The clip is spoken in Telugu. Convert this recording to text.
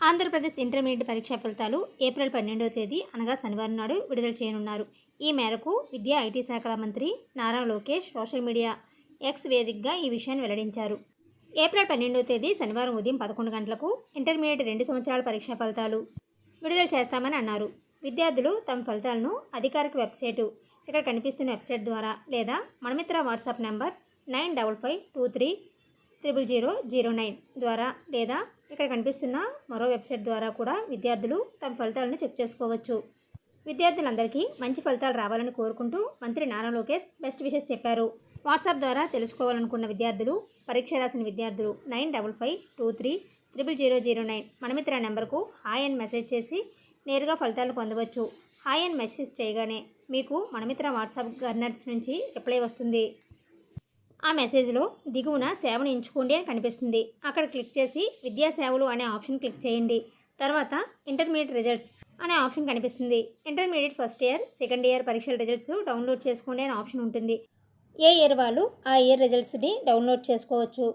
ఆంధ్రప్రదేశ్ ఇంటర్మీడియట్ పరీక్షా ఫలితాలు ఏప్రిల్ పన్నెండవ తేదీ అనగా శనివారం నాడు విడుదల చేయనున్నారు. ఈ మేరకు విద్యా ఐటీ శాఖల మంత్రి Nara Lokesh social media X వేదికగా ఈ విషయాన్ని వెల్లడించారు. ఏప్రిల్ పన్నెండవ తేదీ శనివారం ఉదయం పదకొండు గంటలకు ఇంటర్మీడియట్ రెండు సంవత్సరాల పరీక్షా ఫలితాలు విడుదల చేస్తామని అన్నారు. విద్యార్థులు తమ ఫలితాలను అధికారిక వెబ్సైటు ఇక్కడ కనిపిస్తున్న వెబ్సైట్ ద్వారా లేదా Manamitra WhatsApp number nine double five two three triple zero zero nine ద్వారా లేదా ఇక్కడ కనిపిస్తున్న మరో వెబ్సైట్ ద్వారా కూడా విద్యార్థులు తమ ఫలితాలను చెక్ చేసుకోవచ్చు. విద్యార్థులందరికీ మంచి ఫలితాలు రావాలని కోరుకుంటూ మంత్రి నారా లోకేష్ బెస్ట్ విషెస్ చెప్పారు. వాట్సాప్ ద్వారా తెలుసుకోవాలనుకున్న విద్యార్థులు పరీక్ష రాసిన విద్యార్థులు nine double five two three triple zero zero nine Manamitra నెంబర్కు హాయ్ అని మెసేజ్ చేసి నేరుగా ఫలితాలను పొందవచ్చు. హాయ్ అని మెసేజ్ చేయగానే మీకు మనమిత్ర వాట్సాప్ గవర్నర్స్ నుంచి రిప్లై వస్తుంది. ఆ మెసేజ్లో దిగువన సేవను ఎంచుకోండి అని కనిపిస్తుంది. అక్కడ క్లిక్ చేసి విద్యా సేవలు అనే ఆప్షన్ క్లిక్ చేయండి. తర్వాత ఇంటర్మీడియట్ రిజల్ట్స్ అనే ఆప్షన్ కనిపిస్తుంది. Intermediate first year second year పరీక్షల రిజల్ట్స్ డౌన్లోడ్ చేసుకోండి అనే ఆప్షన్ ఉంటుంది. ఏ ఇయర్ వాళ్ళు ఆ ఇయర్ రిజల్ట్స్ని డౌన్లోడ్ చేసుకోవచ్చు.